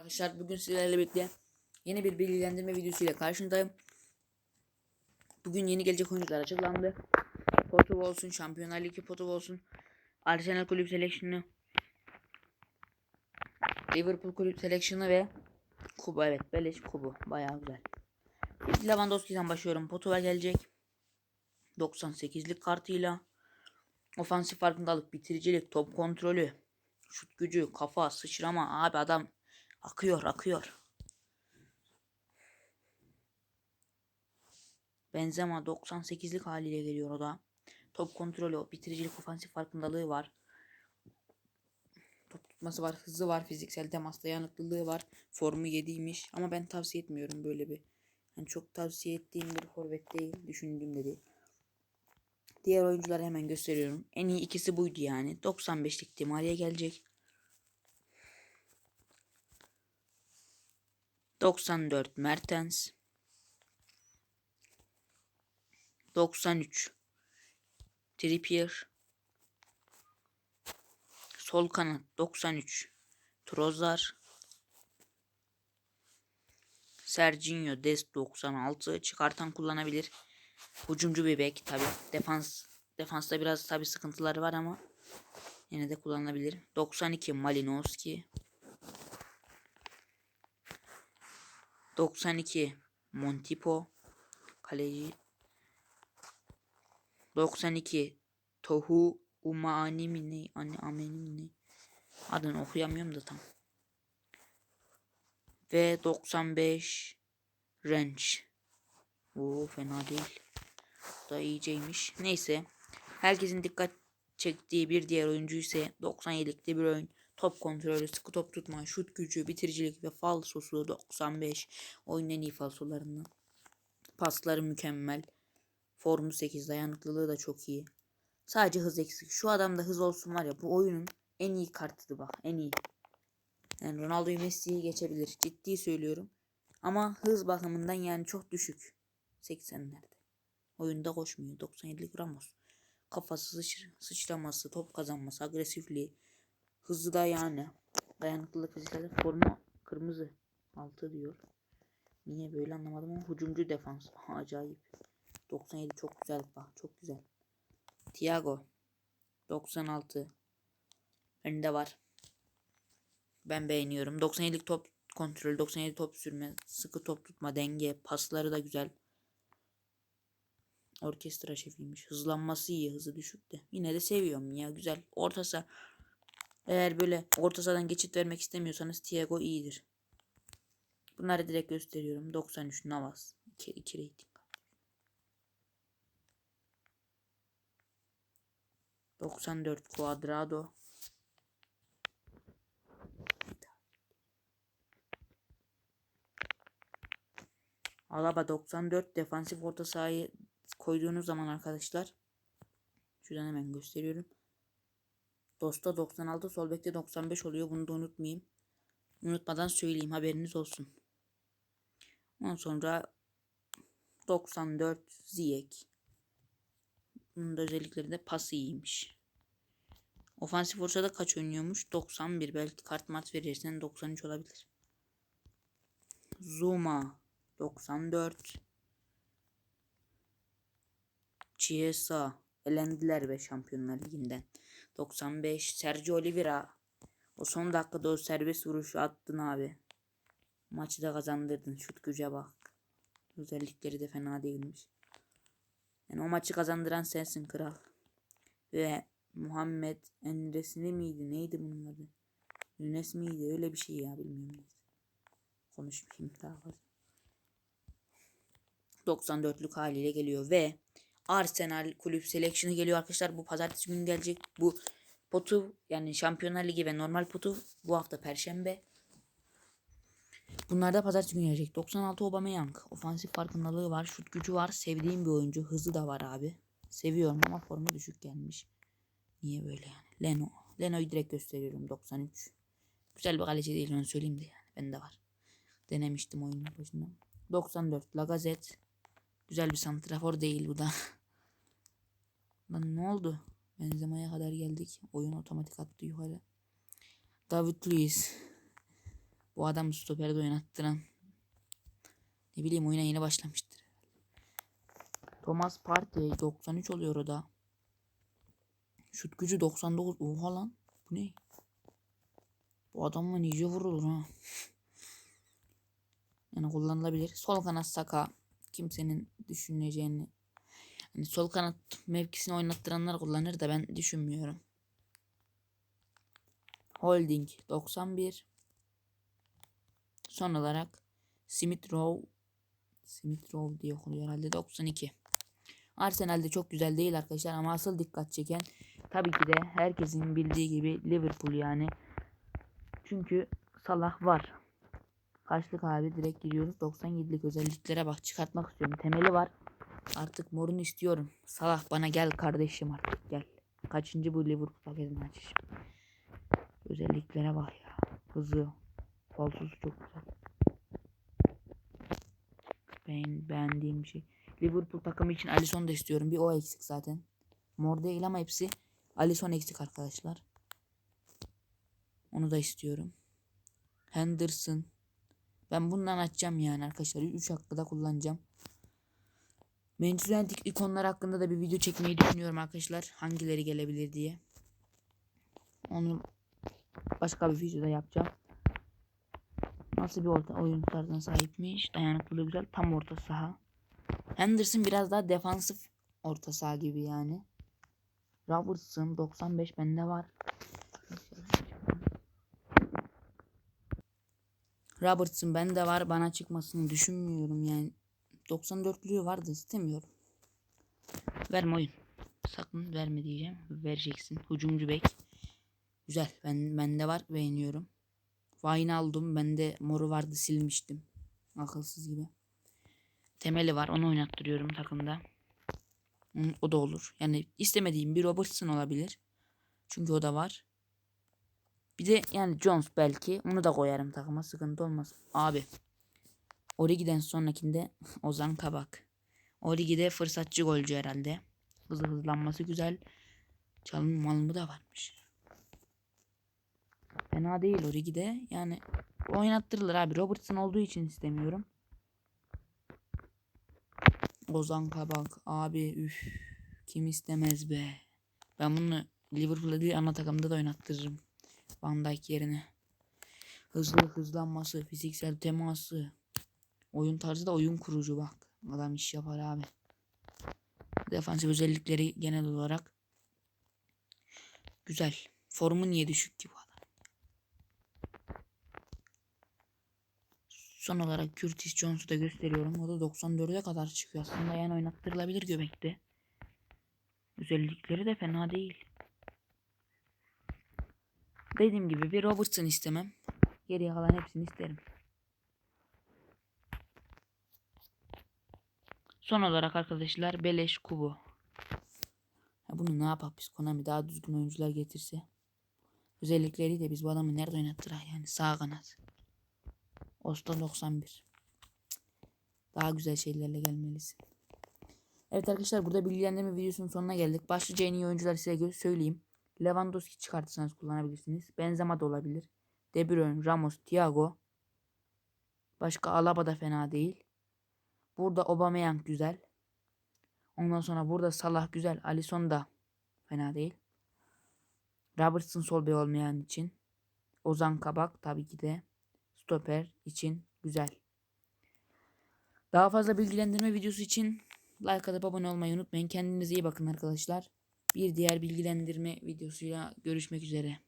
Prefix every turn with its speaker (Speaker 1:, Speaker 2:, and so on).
Speaker 1: Arkadaşlar bugün sizlerle birlikte yeni bir bilgilendirme videosu ile karşınızdayım. Bugün yeni gelecek oyuncular açıklandı. Porto olsun, Şampiyonlar Ligi Porto olsun, Arsenal kulüp seleksiyonu, Liverpool kulüp seleksiyonu ve Kubu evet Beleş Kubu bayağı güzel. İlk Lewandowski'den başlıyorum. Porto'ya gelecek. 98'lik kartıyla ofansif farkındalık, bitiricilik, top kontrolü, şut gücü, kafa, sıçrama. Abi adam akıyor, akıyor. Benzema 98'lik haliyle geliyor o da. Top kontrolü, bitiricilik, ofansif farkındalığı var. Top tutması var, hızı var, fiziksel temasta dayanıklılığı var. Formu 7'ymiş ama ben tavsiye etmiyorum böyle bir. Yani çok tavsiye ettiğim bir forvet değil, düşündüğümde değil. Diğer oyuncuları hemen gösteriyorum. En iyi ikisi buydu yani. 95'lik Dimari'ye gelecek. 94 Mertens. 93 Trippier. Sol kanat 93 Trozar. Serginho Dest 96 çıkartan kullanabilir. Hucumcu bir bek tabi. Defans defansta biraz tabi sıkıntıları var ama yine de kullanılabilir. 92 Malinowski. 92 Montipo kaleci. 92 Tohu Umani mi ne? Anne Ameni mi ne? Adını okuyamıyorum da tam. Ve 95 Range. Oo fena değil. Bu da iyiceymiş. Neyse. Herkesin dikkat çektiği bir diğer oyuncu ise 97'likte bir oyun. Top kontrolü, sıkı top tutma, şut gücü, bitiricilik ve falsosu 95. Oyunun en iyi falsolarından. Pasları mükemmel. Formu 8, dayanıklılığı da çok iyi. Sadece hız eksik. Şu adamda hız olsun var ya bu oyunun en iyi kartıdır bak. En iyi. Yani Ronaldo'yu Messi'yi geçebilir. Ciddi söylüyorum. Ama hız bakımından yani çok düşük. 80'lerde. Oyunda koşmuyor. 97'lik Ramos. Kafası sıçr sıçraması, top kazanması, agresifliği. Hızlı da yani. Dayanıklılık fiziksel formu kırmızı. Altı diyor. Niye böyle anlamadım ama hücumcu defans. Acayip. 97 çok güzel bak. Çok güzel. Thiago. 96. Önünde var. Ben beğeniyorum. 97'lik top kontrol, 97 top sürme, sıkı top tutma, denge, pasları da güzel. Orkestra şefiymiş. Hızlanması iyi, hızı düşük de. Yine de seviyorum ya, güzel. Orta saha. Eğer böyle orta sahadan geçit vermek istemiyorsanız Thiago iyidir. Bunları direkt gösteriyorum. 93 Navas. 2, 2 rating. 94 Cuadrado. Alaba 94 defansif orta sahayı koyduğunuz zaman arkadaşlar şuradan hemen gösteriyorum. Dosta 96 sol bekte 95 oluyor. Bunu da unutmayayım. Unutmadan söyleyeyim haberiniz olsun. Ondan sonra 94 Ziyek. Bunun da özellikleri de pas iyiymiş. Ofansif ortada kaç oynuyormuş? 91. Belki kart mat verirsen 93 olabilir. Zuma 94 Chiesa elendiler ve Şampiyonlar Ligi'nden. 95 Sergio Oliveira o son dakikada o serbest vuruşu attın abi. Maçı da kazandırdın. Şut güce bak. Özellikleri de fena değilmiş. Yani o maçı kazandıran sensin kral. Ve Muhammed Enresini miydi? Neydi bunun adı? Yunes miydi? Öyle bir şey ya bilmiyorum. Konuşmayayım daha fazla. 94'lük haliyle geliyor ve Arsenal kulüp seleksiyonu geliyor arkadaşlar. Bu pazartesi günü gelecek. Bu potu yani Şampiyonlar Ligi ve normal potu bu hafta perşembe. Bunlar da pazartesi günü gelecek. 96 Aubameyang. Ofansif farkındalığı var. Şut gücü var. Sevdiğim bir oyuncu. Hızı da var abi. Seviyorum ama formu düşük gelmiş. Niye böyle yani? Leno. Leno'yu direkt gösteriyorum. 93. Güzel bir kaleci değil onu söyleyeyim de yani. Bende var. Denemiştim oyunun başında. 94 Lagazet. Güzel bir santrafor değil bu da. Lan ne oldu? Benzemeye kadar geldik. Oyun otomatik attı yukarı. David Luiz. Bu adam stoperde oynattıran. Ne bileyim oyuna yeni başlamıştır. Thomas Partey 93 oluyor o da. Şut gücü 99. Oha lan. Bu ne? Bu adamla nice vurulur ha. Yani kullanılabilir. Sol kanat Saka kimsenin düşüneceğini hani sol kanat mevkisini oynattıranlar kullanır da ben düşünmüyorum. Holding 91. Son olarak Smith Rowe Smith Rowe diye okunuyor herhalde 92. Arsenal'de çok güzel değil arkadaşlar ama asıl dikkat çeken tabii ki de herkesin bildiği gibi Liverpool yani. Çünkü Salah var. Kaçlık abi direkt giriyoruz. 97'lik özelliklere bak çıkartmak istiyorum. Temeli var. Artık morunu istiyorum. Salah bana gel kardeşim artık gel. Kaçıncı bu Liverpool paketini açışım. Özelliklere bak ya. Hızı. Falsosu çok güzel. Ben beğendiğim bir şey. Liverpool takımı için Alisson da istiyorum. Bir o eksik zaten. Mor değil ama hepsi Alisson eksik arkadaşlar. Onu da istiyorum. Henderson. Ben bundan açacağım yani arkadaşlar. 3 hakkı da kullanacağım. Manchester United ikonlar hakkında da bir video çekmeyi düşünüyorum arkadaşlar. Hangileri gelebilir diye. Onu başka bir videoda yapacağım. Nasıl bir orta oyun tarzına sahipmiş. Dayanıklılığı güzel. Tam orta saha. Henderson biraz daha defansif orta saha gibi yani. Robertson 95 bende var. Robertson bende var. Bana çıkmasını düşünmüyorum yani. 94'lüğü vardı istemiyorum. Verme oyun. Sakın verme diyeceğim. Vereceksin. Hucumcu bek. Güzel. Ben bende var. Beğeniyorum. Vine aldım. Bende moru vardı silmiştim. Akılsız gibi. Temeli var. Onu oynattırıyorum takımda. O da olur. Yani istemediğim bir Robertson olabilir. Çünkü o da var. Bir de yani Jones belki. Onu da koyarım takıma. Sıkıntı olmaz. Abi. Origi'den sonrakinde Ozan Kabak. Origi'de fırsatçı golcü herhalde. Hızlı hızlanması güzel. Çalım malımı da varmış. Fena değil Origi'de. Yani oynattırılır abi. Robertson olduğu için istemiyorum. Ozan Kabak abi üf kim istemez be. Ben bunu Liverpool'da değil ana takımda da oynattırırım. Van Dijk yerine. Hızlı hızlanması, fiziksel teması. Oyun tarzı da oyun kurucu bak. Adam iş yapar abi. Defansif özellikleri genel olarak güzel. Formu niye düşük ki bu adam? Son olarak Curtis Jones'u da gösteriyorum. O da 94'e kadar çıkıyor. Aslında yani oynattırılabilir göbekte. Özellikleri de fena değil. Dediğim gibi bir Robertson istemem. Geriye kalan hepsini isterim. Son olarak arkadaşlar Beleş Kubu. Ya bunu ne yapar biz Konami daha düzgün oyuncular getirse. Özellikleri de biz bu adamı nerede oynattırar yani sağ kanat. Osta 91. Daha güzel şeylerle gelmelisin. Evet arkadaşlar burada bilgilendirme videosunun sonuna geldik. Başlıca en iyi oyuncular size söyleyeyim. Lewandowski çıkartırsanız kullanabilirsiniz. Benzema da olabilir. De Bruyne, Ramos, Thiago. Başka Alaba da fena değil. Burada Aubameyang güzel. Ondan sonra burada Salah güzel. Alisson da fena değil. Robertson sol bek olmayan için. Ozan Kabak tabii ki de stoper için güzel. Daha fazla bilgilendirme videosu için like atıp abone olmayı unutmayın. Kendinize iyi bakın arkadaşlar. Bir diğer bilgilendirme videosuyla görüşmek üzere.